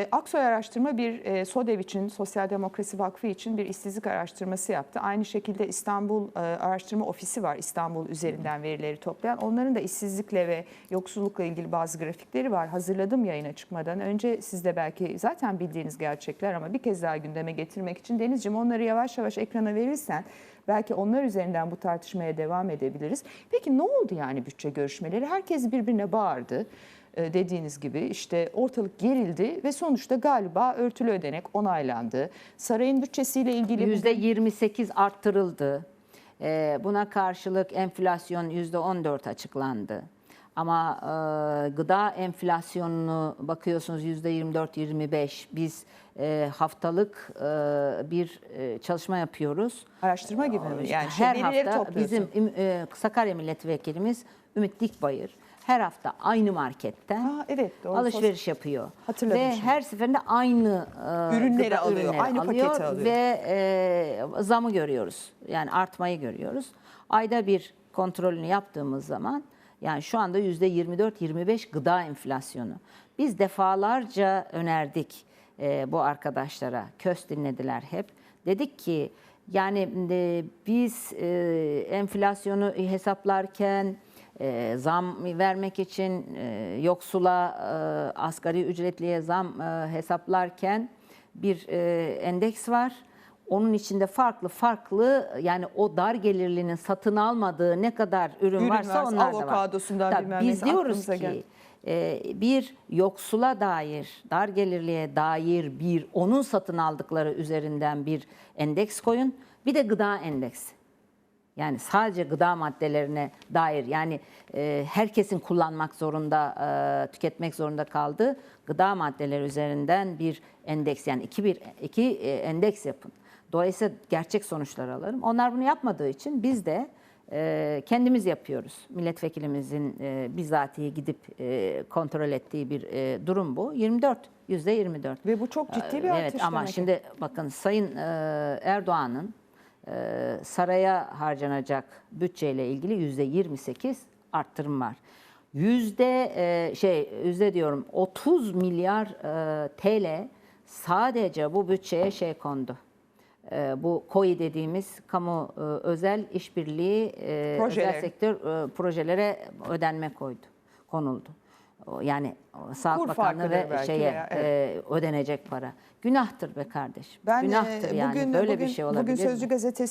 E, Aksoy Araştırma bir e, SODEV için, Sosyal Demokrasi Vakfı için bir işsizlik araştırması yaptı. Aynı şekilde İstanbul e, Araştırma Ofisi var İstanbul üzerinden verileri toplayan. Onların da işsizlikle ve yoksullukla ilgili bazı grafikleri var. Hazırladım yayına çıkmadan. Önce siz de belki zaten bildiğiniz gerçekler ama bir kez daha gündeme getirmek için Denizciğim onları yavaş yavaş ekrana verirsen belki onlar üzerinden bu tartışmaya devam edebiliriz. Peki ne oldu yani bütçe görüşmeleri? Herkes birbirine bağırdı dediğiniz gibi işte ortalık gerildi ve sonuçta galiba örtülü ödenek onaylandı. Sarayın bütçesiyle ilgili Yüzde 28 arttırıldı. Ee, buna karşılık enflasyon yüzde 14 açıklandı. Ama e, gıda enflasyonunu bakıyorsunuz yüzde 24-25. Biz e, haftalık e, bir e, çalışma yapıyoruz. araştırma gibi mi? Yani şey, her hafta bizim e, Sakarya milletvekilimiz Ümit Dikbayır her hafta aynı marketten Ha, evet, doğru. alışveriş yapıyor. Hatırladım Ve şimdi. her seferinde aynı e, Ürünleri gıda alıyor, ürünleri aynı alıyor paketi alıyor. Ve e, zamı görüyoruz. Yani artmayı görüyoruz. Ayda bir kontrolünü yaptığımız zaman yani şu anda yüzde 24-25 gıda enflasyonu. Biz defalarca önerdik e, bu arkadaşlara. Köz dinlediler hep. Dedik ki yani e, biz e, enflasyonu hesaplarken e, zam vermek için e, yoksula e, asgari ücretliye zam e, hesaplarken bir e, endeks var. Onun içinde farklı farklı yani o dar gelirlinin satın almadığı ne kadar ürün, Ürün varsa varsa, onlar da var. avokadosundan Tabii Biz diyoruz ki gel- e, bir yoksula dair, dar gelirliğe dair bir onun satın aldıkları üzerinden bir endeks koyun. Bir de gıda endeksi. Yani sadece gıda maddelerine dair yani e, herkesin kullanmak zorunda, e, tüketmek zorunda kaldığı gıda maddeleri üzerinden bir endeks yani iki bir iki e, endeks yapın. Dolayısıyla gerçek sonuçlar alırım. Onlar bunu yapmadığı için biz de e, kendimiz yapıyoruz. Milletvekilimizin e, bizatihi gidip e, kontrol ettiği bir e, durum bu. 24, yüzde 24. Ve bu çok ciddi bir Evet artış ama demek şimdi bakın Sayın e, Erdoğan'ın e, saraya harcanacak bütçeyle ilgili yüzde 28 arttırım var. Yüzde e, şey yüzde diyorum 30 milyar e, TL sadece bu bütçeye şey kondu. E, bu KOİ dediğimiz kamu özel işbirliği Projeler. özel sektör projelere ödenme koydu, konuldu. Yani Sağlık Kur Bakanlığı ve belki şeye veya, e, ödenecek para. Günahtır be kardeşim. Ben e, Günahtır yani. bugün, Böyle bugün, bir şey olabilir Bugün mi? Sözcü gazetesi